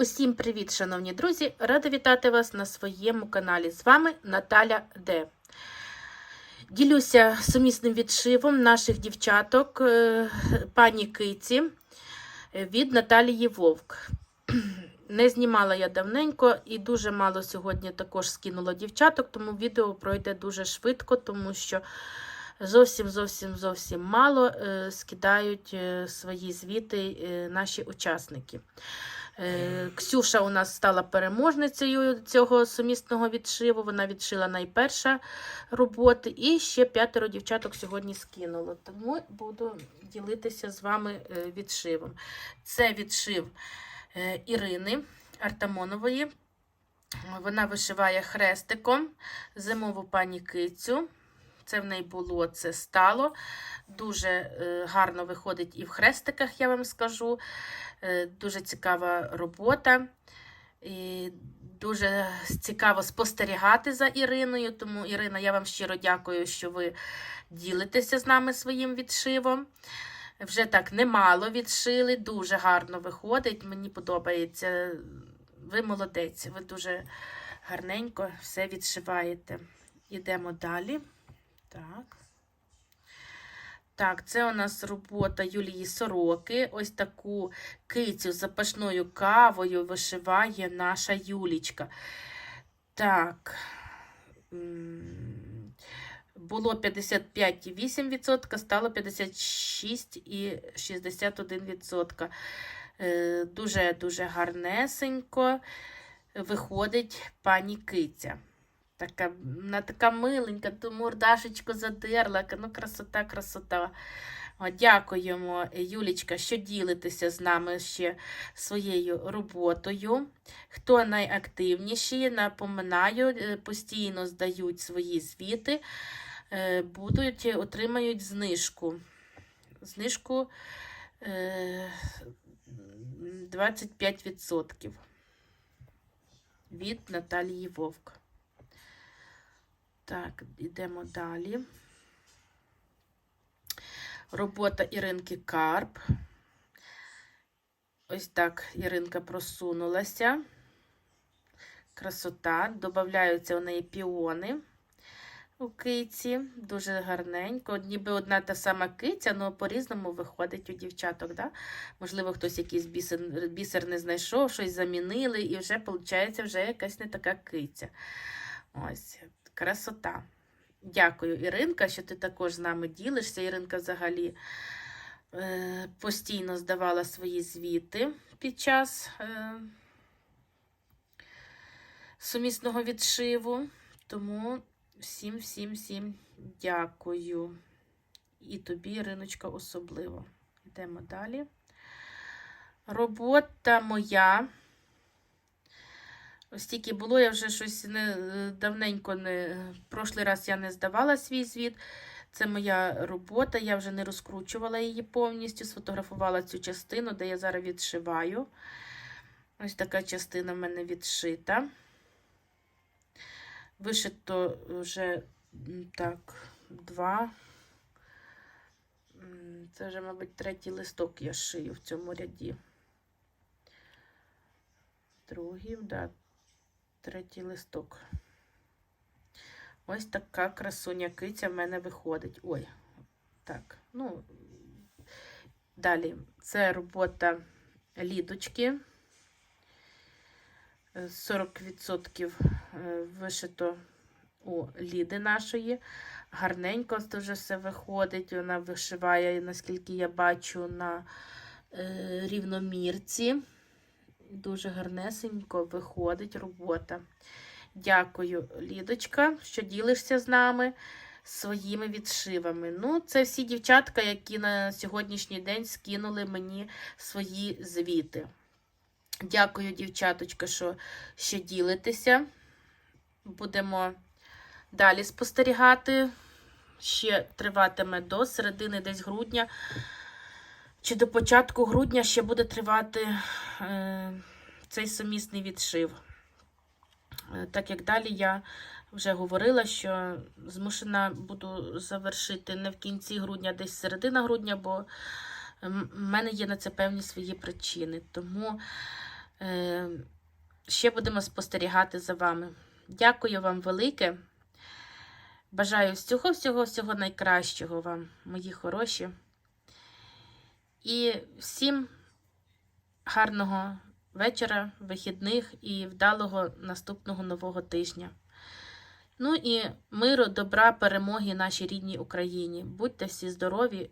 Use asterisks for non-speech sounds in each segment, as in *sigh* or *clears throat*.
Усім привіт, шановні друзі! Рада вітати вас на своєму каналі. З вами Наталя Д. Ділюся сумісним відшивом наших дівчаток е, пані Киці е, від Наталії Вовк. *clears throat* Не знімала я давненько і дуже мало сьогодні також скинула дівчаток, тому відео пройде дуже швидко, тому що зовсім зовсім зовсім мало е, скидають свої звіти наші учасники. Е, Ксюша у нас стала переможницею цього сумісного відшиву. Вона відшила найперша роботи, і ще п'ятеро дівчаток сьогодні скинуло. Тому буду ділитися з вами е, відшивом. Це відшив е, Ірини Артамонової. Вона вишиває хрестиком зимову пані кицю. Це в неї було, це стало. Дуже е, гарно виходить і в хрестиках, я вам скажу. Е, дуже цікава робота. І дуже цікаво спостерігати за Іриною. Тому, Ірина, я вам щиро дякую, що ви ділитеся з нами своїм відшивом. Вже так немало відшили, дуже гарно виходить. Мені подобається. Ви молодець, ви дуже гарненько все відшиваєте. Ідемо далі. Так. Це у нас робота Юлії Сороки. Ось таку кицю з запашною кавою вишиває наша Юлічка. Так. Було 55,8%, стало 56,61%. Е, Дуже-дуже гарнесенько виходить пані киця. Така, вона така миленька, ту мордашечку задерла. Ну, красота, красота. О, дякуємо, Юлічка, що ділитеся з нами ще своєю роботою. Хто найактивніші, напоминаю, е, постійно здають свої звіти, е, будуть, отримають знижку. Знижку е, 25% від Наталії Вовк. Так, йдемо далі. Робота Іринки Карп. Ось так Іринка просунулася. Красота. Добавляються у неї піони у киці. Дуже гарненько. Ніби одна та сама киця, але по-різному виходить у дівчаток. Да? Можливо, хтось якийсь бісер, бісер не знайшов, щось замінили, і вже, виходить, вже якась не така киця. Ось. Красота. Дякую, Іринка, що ти також з нами ділишся. Іринка взагалі е, постійно здавала свої звіти під час е, сумісного відшиву. Тому всім, всім, всім дякую. І тобі, Іриночка, особливо. Йдемо далі. Робота моя. Ось тільки було, я вже щось не, давненько не. Прошлий раз я не здавала свій звіт. Це моя робота, я вже не розкручувала її повністю, сфотографувала цю частину, де я зараз відшиваю. Ось така частина в мене відшита. Вишито вже так, два. Це вже, мабуть, третій листок я шию в цьому ряді. Другий, да, третій листок. Ось така красуня киця в мене виходить. Ой, так, ну, далі. Це робота лідочки. 40% вишито у ліди нашої. Гарненько дуже все виходить. Вона вишиває, наскільки я бачу, на е, рівномірці. Дуже гарнесенько виходить робота. Дякую, Лідочка, що ділишся з нами своїми відшивами. Ну, це всі дівчатка, які на сьогоднішній день скинули мені свої звіти. Дякую, дівчаточка, що ще ділитеся. Будемо далі спостерігати. Ще триватиме до середини десь грудня. Чи до початку грудня ще буде тривати е, цей сумісний відшив. Е, так як далі я вже говорила, що змушена буду завершити не в кінці грудня, десь середина грудня, бо в мене є на це певні свої причини. Тому Е, ще будемо спостерігати за вами. Дякую вам велике. Бажаю всього, всього, всього найкращого вам, мої хороші. І всім гарного вечора, вихідних і вдалого наступного нового тижня. Ну і миру, добра, перемоги нашій рідній Україні. Будьте всі здорові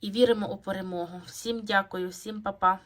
і віримо у перемогу. Всім дякую, всім па-па.